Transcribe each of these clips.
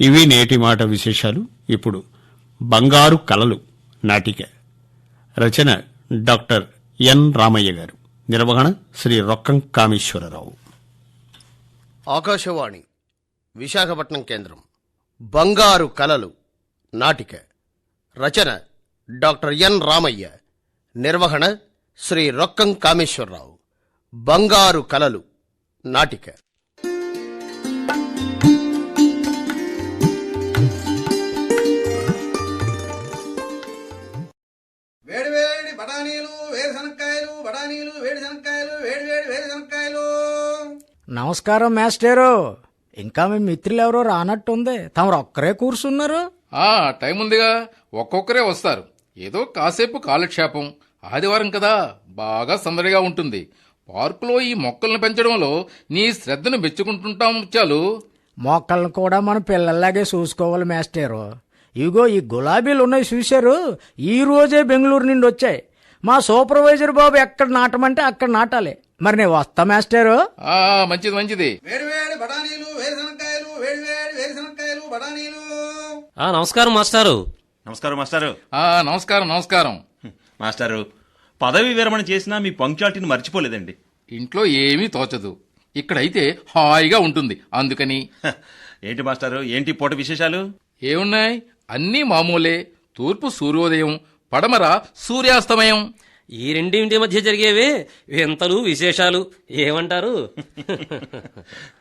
ఇవి నేటి మాట విశేషాలు. ఇప్పుడు బంగారు కలలు నాటిక. రచన డాక్టర్ ఎన్ రామయ్య గారు. నిర్వహణ శ్రీ రొక్కం కామేశ్వరరావు. ఆకాశవాణి విశాఖపట్నం కేంద్రం. బంగారు కలలు నాటిక. రచన డాక్టర్ ఎన్ రామయ్య. నిర్వహణ శ్రీ రొక్కం కామేశ్వరరావు. బంగారు కలలు నాటిక. నమస్కారం మాస్టరు. ఇంకా మీ మిత్రులు ఎవరో రానట్టుంది. తమరు ఒక్కరే కూర్చున్నారు. ఆ టైం ఉందిగా ఒక్కొక్కరే వస్తారు. ఏదో కాసేపు కాలక్షేపం. ఆదివారం కదా. బాగా సందడిగా ఉంటుంది. పార్కులో ఈ మొక్కల్ని పెంచడంలో నీ శ్రద్ధను మెచ్చుకుంటుంటాం చాలు మొక్కలను కూడా మన పిల్లల్లాగే చూసుకోవాలి మాస్టరు. ఇగో ఈ గులాబీలు ఉన్నాయి చూశారు? ఈ రోజే బెంగళూరు నుండి వచ్చాయి మా సూపర్వైజర్ బాబు ఎక్కడ నాటమంటే అక్కడ నాటాలి. మరి నేను వస్తా మాస్టరు. ఆ మంచిది మంచిది. వేడి వేడి బఠానీలు వేరుశనక్కాయలు వేడి వేడి వేరుశనక్కాయలు బఠానీలు. ఆ నమస్కారం మాస్టారు. నమస్కారం మాస్టారు. ఆ నమస్కారం నమస్కారం. మాస్టారు పదవి విరమణ చేసినా మీ పంక్చువాలిటీని మర్చిపోలేదండి. ఇంట్లో ఏమీ తోచదు. ఇక్కడైతే హాయిగా ఉంటుంది. అందుకని. ఏంటి మాస్టారు? ఏంటి పూట విశేషాలు? ఏమున్నాయి? అన్నీ మామూలే. తూర్పు సూర్యోదయం పడమర సూర్యాస్తమయం. ఈ రెండింటి మధ్య జరిగేవే వింతలు విశేషాలు. ఏమంటారు?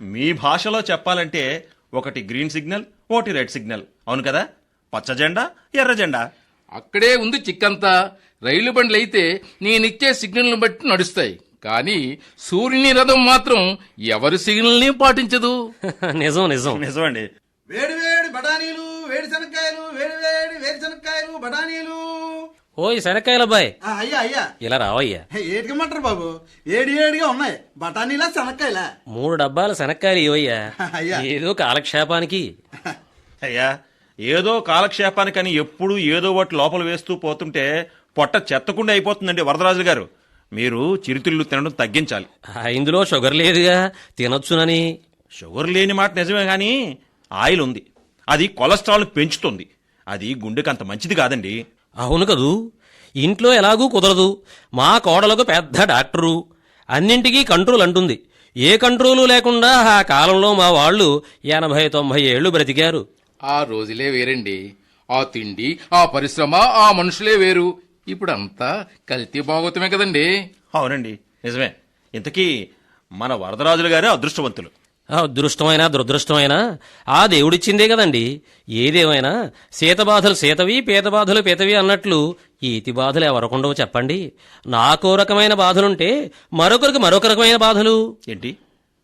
మీ భాషలో చెప్పాలంటే ఒకటి గ్రీన్ సిగ్నల్ ఒకటి రెడ్ సిగ్నల్. అవును కదా? పచ్చ జెండా ఎర్ర జెండా. అక్కడే ఉంది చిక్కంతా. రైలు బండ్లు అయితే నేనిచ్చే సిగ్నల్ని బట్టి నడుస్తాయి. కానీ సూర్యుని రథం మాత్రం ఎవరి సిగ్నల్ని పాటించదు? నిజం నిజం. నిజమండి. వేడి వేడి బఠానీలు వేడి శనక్కాయలు వేడి వేడి వేరుశనక్కాయలు బఠానీలు. ఓయ్ శనక్కాయలబ్బాయ్ ఆ, అయ్యా అయ్యా. ఇలా రావయ్యా. హే, ఏటికమంటారు బాబు? ఏడి ఏడిగా ఉన్నాయి. బఠానీలా శనక్కాయలా? మూడు డబ్బాల శనక్కాయలు ఇవయ్యా అయ్యా. ఏదో కాలక్షేపానికి. అయ్యా ఏదో కాలక్షేపానికని ఎప్పుడు ఏదో ఒకటి లోపల వేస్తూ పోతుంటే పొట్ట చెత్తకుండా అయిపోతుందండి వరదరాజు గారు. మీరు చిరుతిళ్ళు తినడం తగ్గించాలి. ఆ, ఇందులో షుగర్ లేదుగా. తినొచ్చునని. షుగర్ లేని మాట నిజమే కానీ ఆయిల్ ఉంది. అది కొలెస్ట్రాల్ని పెంచుతుంది. అది గుండెకి అంత మంచిది కాదండి. అవును కదూ. ఇంట్లో ఎలాగూ కుదరదు. మా కోడలకు పెద్ద డాక్టరు. అన్నింటికీ కంట్రోల్ అంటుంది. ఏ కంట్రోలు లేకుండా ఆ కాలంలో మా వాళ్ళు ఎనభై తొంభై ఏళ్ళు బ్రతికారు. ఆ రోజులే వేరండి. ఆ తిండి ఆ పరిశ్రమ ఆ మనుషులే వేరు. ఇప్పుడంతా కల్తీ భాగవతమే కదండి. అవునండి. నిజమే. ఇంతకీ మన వరదరాజులు గారే అదృష్టవంతులు. అదృష్టమైనా దురదృష్టమైనా ఆ దేవుడిచ్చిందే కదండి. ఏదేమైనా సీత బాధలు సీతవి పీత బాధలు పీతవి అన్నట్లు ఈతి బాధలు ఎవరకుండవు చెప్పండి. నాకో రకమైన బాధలుంటే మరొకరికి మరొక రకమైన బాధలు. ఏంటి?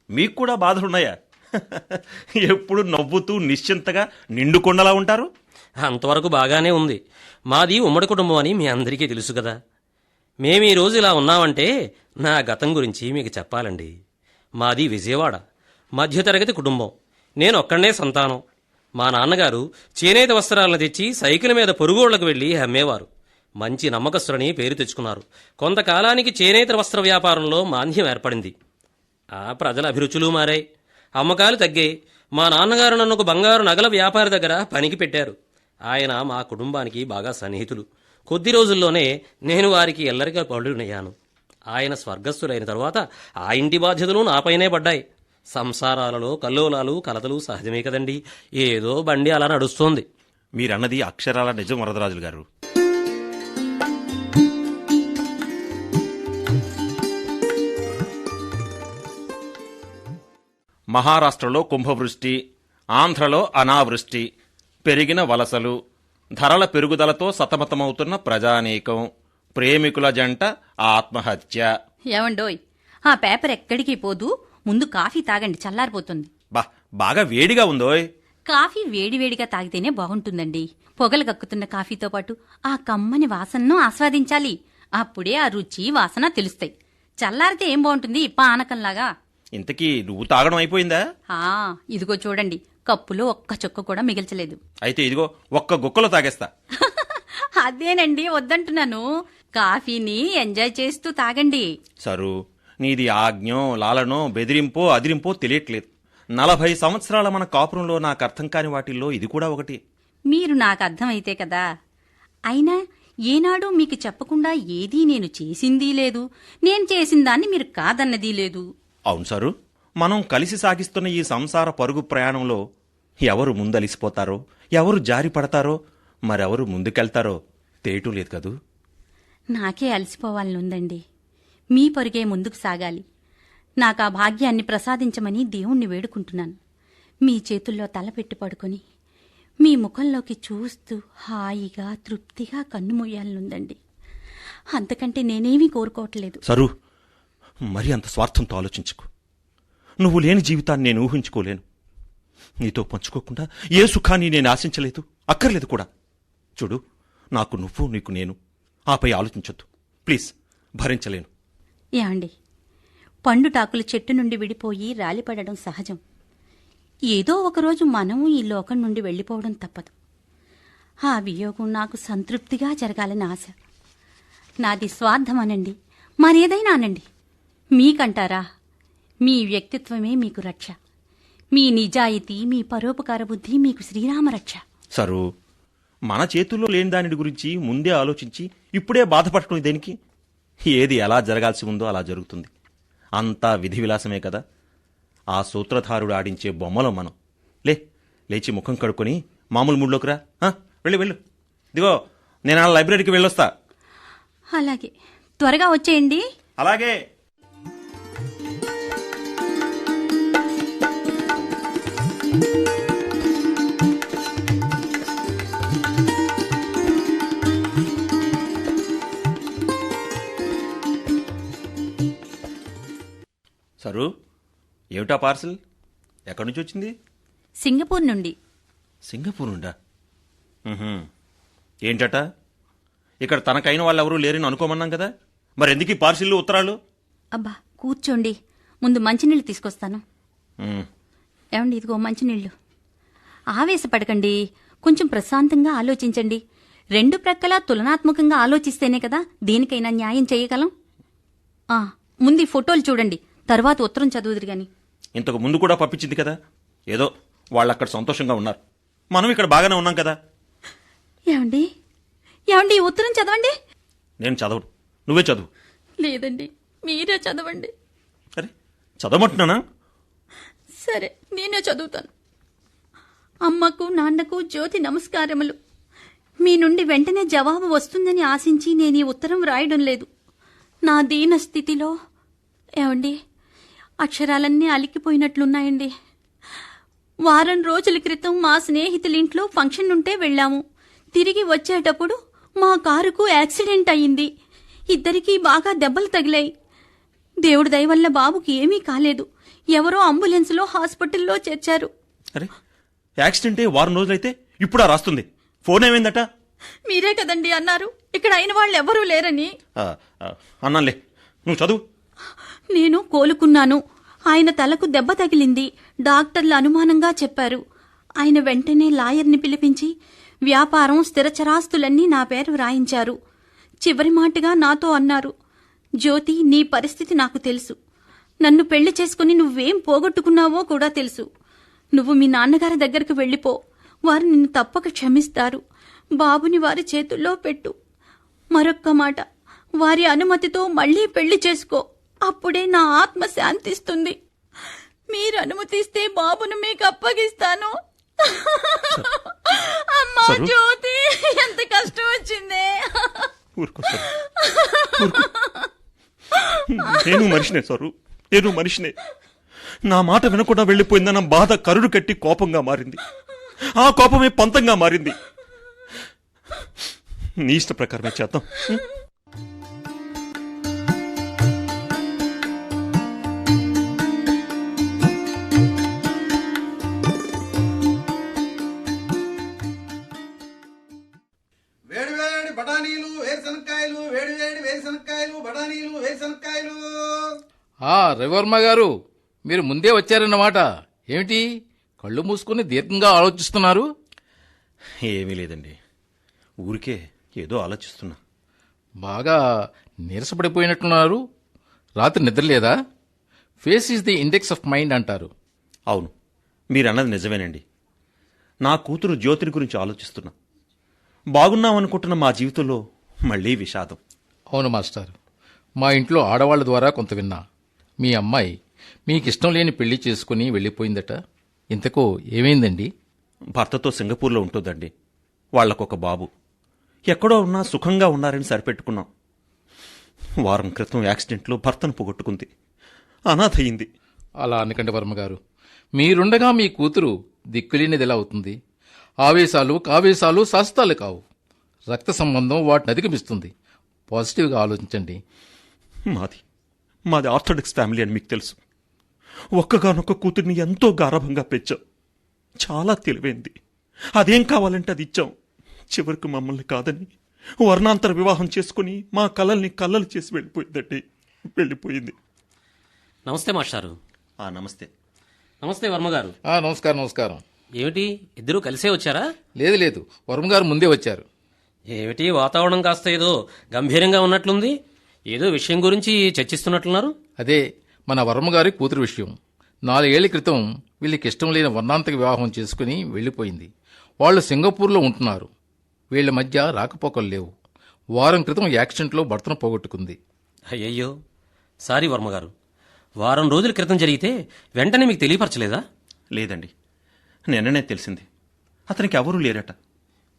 మీకు కూడా బాధలున్నాయా? ఎప్పుడు నవ్వుతూ నిశ్చింతగా నిండుకొండలా ఉంటారు? అంతవరకు బాగానే ఉంది. మాది ఉమ్మడి కుటుంబం అని మీ అందరికీ తెలుసు కదా. మేము ఈ రోజు ఇలా ఉన్నామంటే నా గతం గురించి మీకు చెప్పాలండి. మాది విజయవాడ. మధ్యతరగతి కుటుంబం. నేను ఒక్కడనే సంతానం. మా నాన్నగారు చేనేత వస్త్రాలను తెచ్చి సైకిల్ మీద పొరుగోళ్ళకు వెళ్ళి అమ్మేవారు. మంచి నమ్మకస్తులని పేరు తెచ్చుకున్నారు. కొంతకాలానికి చేనేత వస్త్ర వ్యాపారంలో మాంద్యం ఏర్పడింది. ఆ ప్రజల అభిరుచులు మారాయి. అమ్మకాలు తగ్గాయి. మా నాన్నగారు నన్ను ఒక బంగారు నగల వ్యాపారి దగ్గర పనికి పెట్టారు. ఆయన మా కుటుంబానికి బాగా సన్నిహితులు. కొద్ది రోజుల్లోనే నేను వారికి ఎల్లరిగా పళ్ళునయ్యాను ఆయన స్వర్గస్థులైన తరువాత ఆ ఇంటి బాధ్యతలు నాపైనే పడ్డాయి. సంసారాలలో కల్లోలాలు కలతలు సహజమే కదండి. ఏదో బండి అలా నడుస్తోంది. మీరన్నది అక్షరాల నిజం వరదరాజులు గారు. మహారాష్ట్రలో కుంభవృష్టి ఆంధ్రలో అనావృష్టి పెరిగిన వలసలు ధరల పెరుగుదలతో సతమతమవుతున్న ప్రజానీకం ప్రేమికుల జంట ఆత్మహత్య. ఏమండోయ్ ఆ పేపర్ ఎక్కడికి పోదు? ముందు కాఫీ తాగండి చల్లారిపోతుంది. బా బాగా వేడిగా ఉందోయ్. కాఫీ వేడివేడిగా తాగితేనే బాగుంటుందండి. పొగలు కక్కుతున్న కాఫీతో పాటు ఆ కమ్మని వాసనను ఆస్వాదించాలి. అప్పుడే ఆ రుచి వాసన తెలుస్తాయి. చల్లారితే ఏం బాగుంటుంది? పానకంలాగా. ఇంతకీ నువ్వు తాగడం అయిపోయిందా? ఆ ఇదిగో చూడండి కప్పులో ఒక్క చుక్క కూడా మిగిల్చలేదు. అయితే ఇదిగో ఒక్క గుక్కలో తాగేస్తా. అదేనండి వద్దంటున్నాను. కాఫీని ఎంజాయ్ చేస్తూ తాగండి. సరు. నీది ఆజ్ఞో లాలనో బెదిరింపో అదిరింపో తెలియట్లేదు. నలభై సంవత్సరాల మన కాపురంలో నాకు అర్థం కాని వాటిల్లో ఇది కూడా ఒకటి. మీరు నాకు అర్థమైతే కదా. అయినా ఏనాడు మీకు చెప్పకుండా ఏదీ నేను చేసిందీ లేదు. నేను చేసిన దాన్ని మీరు కాదన్నదీ లేదు. అవును సారు. మనం కలిసి సాగిస్తున్న ఈ సంసార పరుగు ప్రయాణంలో ఎవరు ముందలిసిపోతారో ఎవరు జారి పడతారో మరెవరు ముందుకెళ్తారో తేయటం లేదు కదూ? నాకే అలసిపోవాలని ఉందండి మీ పరుగే ముందుకు సాగాలి. నాకు ఆ భాగ్యాన్ని ప్రసాదించమని దేవుణ్ణి వేడుకుంటున్నాను. మీ చేతుల్లో తల పెట్టి పడుకొని మీ ముఖంలోకి చూస్తూ హాయిగా తృప్తిగా కన్నుమూయాలనుందండి అంతకంటే నేనేమీ కోరుకోవట్లేదు. సరు మరి అంత స్వార్థంతో ఆలోచించుకో. నువ్వు లేని జీవితాన్ని నేను ఊహించుకోలేను. నీతో పంచుకోకుండా ఏ సుఖాన్ని నేను ఆశించలేదు అక్కర్లేదు కూడా. చూడు నాకు నువ్వు నీకు నేను. ఆపై ఆలోచించొద్దు. ప్లీజ్ భరించలేను. ఏమండి పండుటాకులు చెట్టు నుండి విడిపోయి రాలిపడడం సహజం. ఏదో ఒకరోజు మనము ఈ లోకం నుండి వెళ్ళిపోవడం తప్పదు. ఆ వియోగం నాకు సంతృప్తిగా జరగాలని ఆశ. నాది స్వార్థం అనండి మరేదైనా అనండి. మీకంటారా? మీ వ్యక్తిత్వమే మీకు రక్ష. మీ నిజాయితీ మీ పరోపకార బుద్ధి మీకు శ్రీరామ రక్ష. సరు మన చేతుల్లో లేని దాని గురించి ముందే ఆలోచించి ఇప్పుడే బాధపడటం దేనికి? ఏది ఎలా జరగాల్సి ఉందో అలా జరుగుతుంది. అంతా విధి విలాసమే కదా. ఆ సూత్రధారుడు ఆడించే బొమ్మలో మనం. లే లేచి ముఖం కడుక్కొని మామూలు మూడ్లోకి రా. వెళ్ళు వెళ్ళు. ఇదిగో నేను ఆ లైబ్రరీకి వెళ్ళొస్తా. అలాగే. త్వరగా వచ్చేయండి. అలాగే. సరు ఏమిటా పార్సిల్? ఎక్కడి నుంచి వచ్చింది? సింగపూర్ నుండి. సింగపూర్ నుండా? ఉహుం. ఏంటట? ఇక్కడ తనకైన వాళ్ళు ఎవరూ లేరని అనుకోమన్నాం కదా? మరి ఎందుకు ఈ పార్సిల్లు ఉత్తరాలు? అబ్బా కూర్చోండి. ముందు మంచినీళ్ళు తీసుకొస్తాను. ఉమ్, ఏమండి ఇదిగో మంచినీళ్ళు. ఆవేశపడకండి. కొంచెం ప్రశాంతంగా ఆలోచించండి. రెండు ప్రక్కలా తులనాత్మకంగా ఆలోచిస్తేనే కదా దేనికైనా న్యాయం చేయగలం? ఆ, ముందు ఈ ఫోటోలు చూడండి. తర్వాత ఉత్తరం చదువుదురు గాని. ఇంతకు ముందు కూడా పంపించింది కదా? ఏదో వాళ్ళు అక్కడ సంతోషంగా ఉన్నారు. మనం ఇక్కడ బాగానే ఉన్నాం కదా? ఏమండి? ఏమండి ఈ ఉత్తరం చదవండి. నేను చదవను. నువ్వే చదువు. లేదండి మీరే చదవండి. అరే చదవమంటున్నానా? సరే నేనే చదువుతాను. అమ్మకు నాన్నకు జ్యోతి నమస్కారములు. మీ నుండి వెంటనే జవాబు వస్తుందని ఆశించి నేను ఈ ఉత్తరం రాయడం లేదు. నా దీన స్థితిలో ఏమండి? అక్షరాలన్నీ అలికిపోయినట్లున్నాయండి. వారం రోజుల క్రితం మా స్నేహితులింట్లో ఫంక్షన్ ఉంటే వెళ్ళాము. తిరిగి వచ్చేటప్పుడు మా కారుకు యాక్సిడెంట్ అయింది ఇద్దరికీ బాగా దెబ్బలు తగిలాయి. దేవుడి దయ వల్ల బాబుకి ఏమీ కాలేదు. ఎవరో అంబులెన్స్లో హాస్పిటల్లో చేర్చారు. అరే యాక్సిడెంటే వారం రోజులైతే ఇప్పుడా రాస్తుంది. ఫోన్ ఏమైందట? మీరే కదండి అన్నారు. ఇక్కడ అయిన వాళ్ళు ఎవరూ లేరని అన్నానులే. నువ్వు చదువు. నేను కోలుకున్నాను. ఆయన తలకు దెబ్బ తగిలింది. డాక్టర్లు అనుమానంగా చెప్పారు. ఆయన వెంటనే లాయర్ని పిలిపించి వ్యాపారం స్థిరచరాస్తులన్నీ నా పేరు వ్రాయించారు. చివరి మాటగా నాతో అన్నారు జ్యోతి నీ పరిస్థితి నాకు తెలుసు. నన్ను పెళ్ళి చేసుకుని నువ్వేం పోగొట్టుకున్నావో కూడా తెలుసు. నువ్వు మీ నాన్నగారి దగ్గరకు వెళ్ళిపో. వారు నిన్ను తప్పక క్షమిస్తారు. బాబుని వారి చేతుల్లో పెట్టు. మరొక్క మాట వారి అనుమతితో మళ్ళీ పెళ్ళి చేసుకో. అప్పుడే నా ఆత్మ శాంతిస్తుంది. మీరు అనుమతిస్తే బాబును మీకు అప్పగిస్తాను. అమ్మా సరు? జ్యోతి ఎంత కష్టం వచ్చిందే. ఊరుకో సార్ ఊరుకో. నేను మనిషినే సారు నేను మనిషినే. నా మాట వినకుండా వెళ్ళిపోయిందన్న బాధ కరుడు కట్టి కోపంగా మారింది. ఆ కోపమే పంతంగా మారింది. నీ ఇష్ట ప్రకారమే చేద్దాం. రవివర్మ గారు మీరు ముందే వచ్చారన్నమాట. ఏమిటి? కళ్ళు మూసుకుని దీర్ఘంగా ఆలోచిస్తున్నారు? ఏమీ లేదండి. ఊరికే ఏదో ఆలోచిస్తున్నా. బాగా నీరసపడిపోయినట్లున్నారు రాత్రి నిద్రలేదా face is the index of mind అంటారు. అవును. మీరన్నది నిజమేనండి. నా కూతురు జ్యోతిని గురించి ఆలోచిస్తున్నా. బాగున్నామనుకుంటున్న మా జీవితంలో మళ్ళీ విషాదం. అవును మాస్టర్. మా ఇంట్లో ఆడవాళ్ళ ద్వారా కొంత విన్నా. మీ అమ్మాయి మీకిష్టం లేని పెళ్ళి చేసుకుని వెళ్ళిపోయిందట. ఇంతకు ఏమైందండి? భర్తతో సింగపూర్లో ఉంటుందండి. వాళ్ళకొక బాబు. ఎక్కడో ఉన్నా సుఖంగా ఉన్నారని సరిపెట్టుకున్నాం. వారం క్రితం యాక్సిడెంట్లో భర్తను పోగొట్టుకుంది. అనాథ అయింది అలా అనకండి వర్మగారు. మీరుండగా మీ కూతురు దిక్కులేనిది ఎలా అవుతుంది? ఆవేశాలు కావేశాలు శాస్తాలు కావు. రక్త సంబంధం వాటిని అధిగమిస్తుంది. పాజిటివ్గా ఆలోచించండి. మాది మాది ఆర్థోడాక్స్ ఫ్యామిలీ అని మీకు తెలుసు. ఒక్కగానొక్క కూతుర్ని ఎంతో గారభంగా పెంచాం. చాలా తెలివైంది. అదేం కావాలంటే అది ఇచ్చాం. చివరికి మమ్మల్ని కాదని వర్ణాంతర వివాహం చేసుకుని మా కలల్ని కల్లలు చేసి వెళ్ళిపోయిందండి. వెళ్ళిపోయింది. నమస్తే మాస్టారు. ఆ నమస్తే. నమస్తే వర్మగారు ఆ, నమస్కారం నమస్కారం. ఏమిటి? ఇద్దరూ కలిసే వచ్చారా? లేదు లేదు. వర్మగారు ముందే వచ్చారు. ఏమిటి? వాతావరణం కాస్త ఏదో గంభీరంగా ఉన్నట్లుంది. ఏదో విషయం గురించి చర్చిస్తున్నట్లున్నారు? అదే మన వర్మగారి కూతురు విషయం. నాలుగేళ్ళ క్రితం వీళ్ళకి ఇష్టం లేని వర్ణాంతక వివాహం చేసుకుని వెళ్ళిపోయింది. వాళ్ళు సింగపూర్లో ఉంటున్నారు. వీళ్ళ మధ్య రాకపోకలు లేవు. వారం క్రితం యాక్సిడెంట్లో భర్తను పోగొట్టుకుంది. అయ్యయ్యో. సారీ వర్మగారు వారం రోజుల క్రితం జరిగితే వెంటనే మీకు తెలియపరచలేదా? లేదండి. నిన్ననే తెలిసింది. అతనికి ఎవరూ లేరట.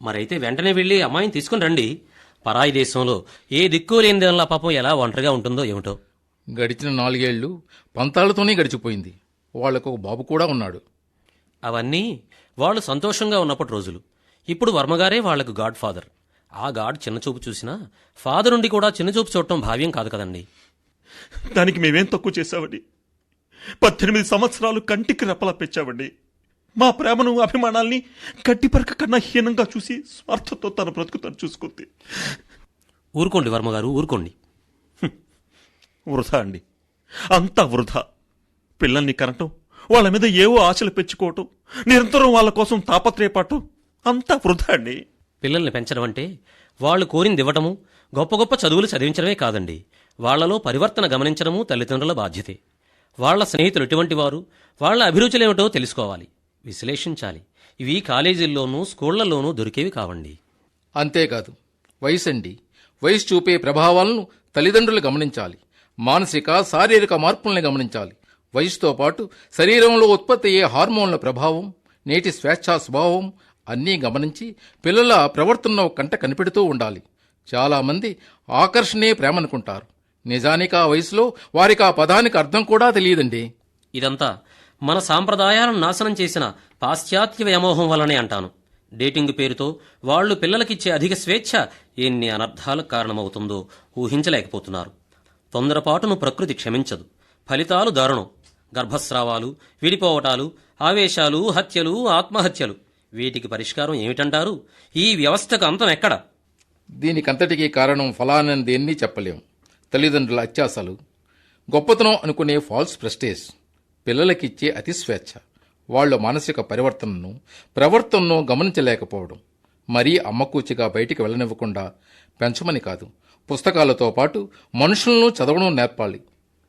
మరైతే వెంటనే వెళ్ళి అమ్మాయిని తీసుకుని రండి. పరాయి దేశంలో ఏ దిక్కు లేని దానిలా పాపం ఎలా ఒంటరిగా ఉంటుందో ఏమిటో? గడిచిన నాలుగేళ్ళు పంతాలతోనే గడిచిపోయింది. వాళ్ళకు ఒక బాబు కూడా ఉన్నాడు. అవన్నీ వాళ్ళు సంతోషంగా ఉన్నప్పటి రోజులు. ఇప్పుడు వర్మగారే వాళ్ళకు గాడ్ ఫాదర్. ఆ గాడ్ చిన్నచూపు చూసినా ఫాదర్ ఉండి కూడా చిన్నచూపు చూడటం భావ్యం కాదు కదండి. దానికి మేమేం తక్కువ చేశామండి? పద్దెనిమిది సంవత్సరాలు కంటికి రెప్పలా పెంచామండి. మా ప్రేమను అభిమానాల్ని గడ్డిపరక కన్నా హీనంగా చూసి స్వార్థంతో తన బ్రతుకు తను చూసుకుంది. ఊరుకోండి వర్మగారు ఊరుకోండి. వృధా అండి. అంతా వృధా. పిల్లల్ని కనటం వాళ్ళ మీద ఏవో ఆశలు పెంచుకోవటం నిరంతరం వాళ్ళ కోసం తాపత్రయపడటం అంతా వృధా అండి. పిల్లల్ని పెంచడం అంటే వాళ్ళు కోరింది ఇవ్వటము గొప్ప గొప్ప చదువులు చదివించడమే కాదండి. వాళ్ళలో పరివర్తన గమనించడము తల్లిదండ్రుల బాధ్యతే. వాళ్ళ స్నేహితులు ఎటువంటి వారు వాళ్ళ అభిరుచులేమిటో తెలుసుకోవాలి. విశ్లేషించాలి. ఇవి కాలేజీల్లోనూ స్కూళ్ళలోనూ దొరికేవి కావండి. అంతేకాదు వయసు అండి వయసు చూపే ప్రభావాలను తల్లిదండ్రులు గమనించాలి. మానసిక శారీరక మార్పుల్ని గమనించాలి. వయసుతో పాటు శరీరంలో ఉత్పత్తి అయ్యే హార్మోన్ల ప్రభావం నేటి స్వేచ్ఛా స్వభావం అన్నీ గమనించి పిల్లల ప్రవర్తనలో కంట కనిపెడుతూ ఉండాలి. చాలామంది ఆకర్షణే ప్రేమనుకుంటారు. నిజానికి ఆ వయసులో వారికి ఆ పదానికి అర్థం కూడా తెలియదండి. ఇదంతా మన సాంప్రదాయాలను నాశనం చేసిన పాశ్చాత్య వ్యామోహం వల్లనే అంటాను. డేటింగ్ పేరుతో వాళ్ళు పిల్లలకిచ్చే అధిక స్వేచ్ఛ ఎన్ని అనర్థాలకు కారణమవుతుందో ఊహించలేకపోతున్నారు. తొందరపాటును ప్రకృతి క్షమించదు. ఫలితాలు దారుణం. గర్భస్రావాలు విడిపోవటాలు ఆవేశాలు హత్యలు ఆత్మహత్యలు. వీటికి పరిష్కారం ఏమిటంటారు? ఈ వ్యవస్థకు అంతం ఎక్కడ? దీనికంతటికీ కారణం ఫలానని దేన్ని చెప్పలేం. తల్లిదండ్రుల అత్యాసలు. గొప్పతనం అనుకునే ఫాల్స్ ప్రెస్టేజ్. పిల్లలకిచ్చే అతి స్వేచ్ఛ. వాళ్ళ మానసిక పరివర్తనను ప్రవర్తనను గమనించలేకపోవడం. మరీ అమ్మకూచిగా బయటికి వెళ్ళనివ్వకుండా పెంచమని కాదు. పుస్తకాలతో పాటు మనుషులను చదవడం నేర్పాలి.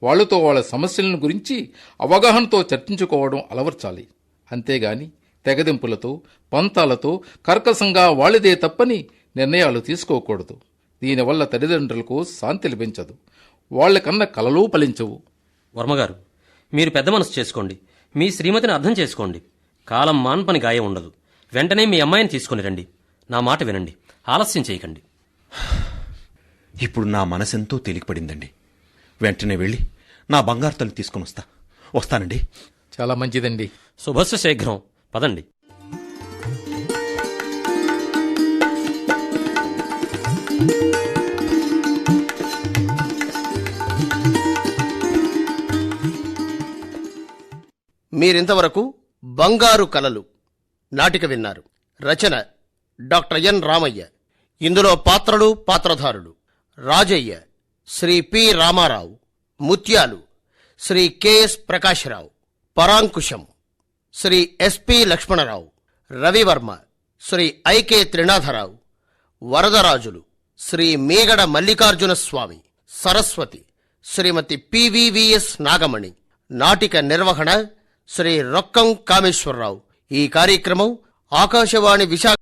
వాళ్ళతో వాళ్ళ సమస్యలను గురించి అవగాహనతో చర్చించుకోవడం అలవర్చాలి. అంతేగాని తెగదింపులతో పంతాలతో కర్కశంగా వాళ్ళదే తప్పని నిర్ణయాలు తీసుకోకూడదు. దీనివల్ల తల్లిదండ్రులకు శాంతి లభించదు. వాళ్ళకన్న కలలు ఫలించవు. వర్మగారు మీరు పెద్ద మనసు చేసుకోండి. మీ శ్రీమతిని అర్థం చేసుకోండి. కాలం మాన్పని గాయం ఉండదు. వెంటనే మీ అమ్మాయిని తీసుకుని రండి. నా మాట వినండి. ఆలస్యం చేయకండి. ఇప్పుడు నా మనసెంతో తేలికపడిందండి. వెంటనే వెళ్ళి నా బంగారు తల్లి తీసుకుని వస్తా. వస్తానండి. చాలా మంచిదండి. శుభస్య శీఘ్రం. పదండి. మీరింతవరకు బంగారు కలలు నాటిక విన్నారు. రచన డాక్టర్ ఎన్ రామయ్య. ఇందులో పాత్రలు పాత్రధారులు Rajaiah Shri P Ramarao Mutyalu Shri KS Prakashrao Parankusam Shri SP Lakshmanarao Ravivarma Shri IK Trinatharao Varadarajulu Shri Megada Mallikarjuna Swamy Saraswati Shrimati PVVS Nagamani నాటిక నిర్వహణ శ్రీ రొక్కం కామేశ్వరరావు. ఈ కార్యక్రమం ఆకాశవాణి విశాఖ